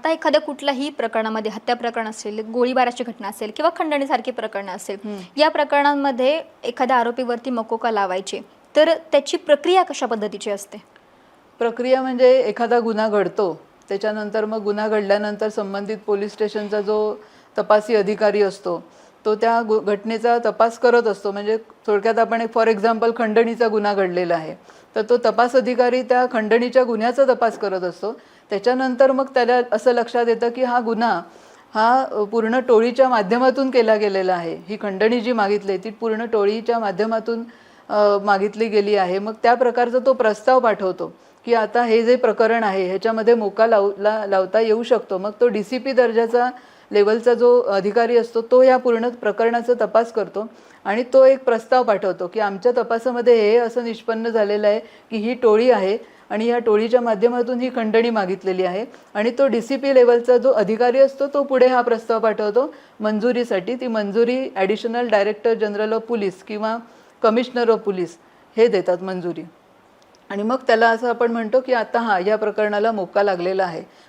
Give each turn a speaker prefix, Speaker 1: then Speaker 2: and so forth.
Speaker 1: आता एखाद्या कुठल्याही प्रकरणामध्ये हत्या प्रकरण असेल गोळीबाराची घटना असेल किंवा खंडणीसारखी प्रकरणं असेल या प्रकरणांमध्ये एखाद्या आरोपीवरती मकोका लावायचे? तर त्याची प्रक्रिया कशा पद्धतीची असते?
Speaker 2: प्रक्रिया म्हणजे एखादा गुन्हा घडतो त्याच्यानंतर मग गुन्हा घडल्यानंतर संबंधित पोलीस स्टेशनचा जो तपासी अधिकारी असतो तो त्या गु घटनेचा तपास करत असतो. म्हणजे थोडक्यात आपण एक फॉर एक्झाम्पल खंडणीचा गुन्हा घडलेला आहे. तर तो तपास अधिकारी त्या खंडणीच्या गुन्ह्याचा तपास करत असतो. त्याच्यानंतर मग त्याला असं लक्षात येतं की हा गुन्हा हा पूर्ण टोळीच्या माध्यमातून केला गेलेला आहे. ही खंडणी जी मागितली ती पूर्ण टोळीच्या माध्यमातून मागितली गेली आहे. मग त्या प्रकारचा तो प्रस्ताव पाठवतो की आता हे जे प्रकरण आहे ह्याच्यामध्ये मोका लाव ला लावता येऊ शकतो. मग तो डी सी पी दर्जाचा लेवलचा जो अधिकारी असतो तो या पूर्ण प्रकरणाचा तपास करतो आणि तो एक प्रस्ताव पाठवतो की आमच्या तपासामध्ये हे असं निष्पन्न झालेलं आहे की ही टोळी आहे आणि या टोळीच्या माध्यमातून ही खंडणी मागितलेली आहे आणि तो डी सी पी लेवलचा जो अधिकारी असतो तो पुढे हा प्रस्ताव पाठवतो मंजुरीसाठी. ती मंजुरी additional director general of police किंवा कमिशनर ऑफ पोलीस हे देतात मंजुरी. आणि मग त्याला असं आपण म्हणतो की आता हा या प्रकरणाला मोका लागलेला आहे.